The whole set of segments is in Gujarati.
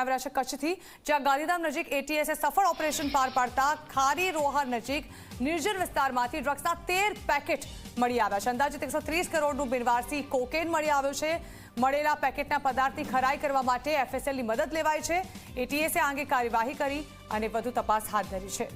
આવ્યા છે કચ્છથી, જ્યાં ગાંધીધામ નજીક એટીએસે સફળ ઓપરેશન પાર પાડતા ખારી રોહર નજીક નિર્જન વિસ્તારમાંથી ડ્રગ્સના તેર પેકેટ મળી આવ્યા છે. અંદાજિત એકસો ત્રીસ કરોડનું બિનવારસી કોકેન મળી આવ્યું છે. મળેલા પેકેટના પદાર્થની ખરાઈ કરવા માટે એફએસએલની મદદ લેવાઈ છે. એટીએસે આ અંગે કાર્યવાહી કરી અને વધુ તપાસ હાથ ધરી છે.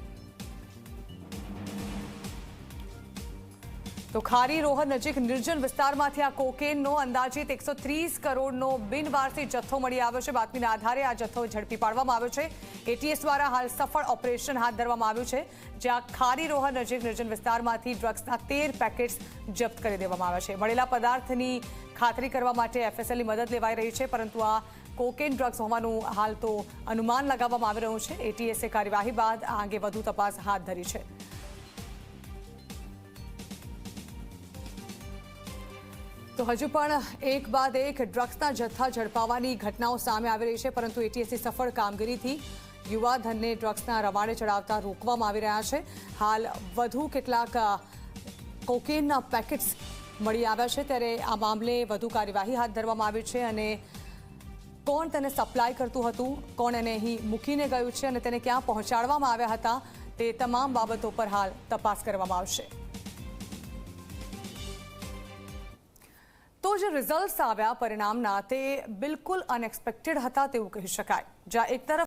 તો ખારી રોહન નજીક નિર્જન વિસ્તારમાંથી આ કોકેનનો અંદાજિત એકસો ત્રીસ કરોડનો બિનવારસી જથ્થો મળી આવ્યો છે. બાતમીના આધારે આ જથ્થો ઝડપી પાડવામાં આવ્યો છે. એટીએસ દ્વારા હાલ સફળ ઓપરેશન હાથ ધરવામાં આવ્યું છે, જ્યાં ખારી રોહન નજીક નિર્જન વિસ્તારમાંથી ડ્રગ્સના તેર પેકેટ્સ જપ્ત કરી દેવામાં આવ્યા છે. મળેલા પદાર્થની ખાતરી કરવા માટે એફએસએલની મદદ લેવાઈ રહી છે, પરંતુ આ કોકેન ડ્રગ્સ હોવાનું હાલ તો અનુમાન લગાવવામાં આવી રહ્યું છે. એટીએસે કાર્યવાહી બાદ આ અંગે વધુ તપાસ હાથ ધરી છે. તો હજુ પણ એક બાદ એક ડ્રગ્સના જથ્થા ઝડપાવવાની ઘટનાઓ સામે આવી રહી છે, પરંતુ એટીએસની સફળ કામગીરીથી યુવા ધનને ડ્રગ્સના રવાડે ચડાવતા રોકવામાં આવી રહ્યા છે. હાલ વધુ કેટલાક કોકેનના પેકેટ્સ મળી આવ્યા છે. ત્યારે આ મામલે વધુ કાર્યવાહી હાથ ધરવામાં આવી છે અને કોણ તેને સપ્લાય કરતું હતું, કોણ એને અહીં મૂકીને ગયું છે અને તેને ક્યાં પહોંચાડવામાં આવ્યા હતા, તે તમામ બાબતો પર હાલ તપાસ કરવામાં આવશે. જે રિઝલ્ટ્સ આવ્યા પરિણામના તે બિલકુલ અનએક્સપેક્ટેડ હતા તેવું કહી શકાય. જ્યાં એક તરફ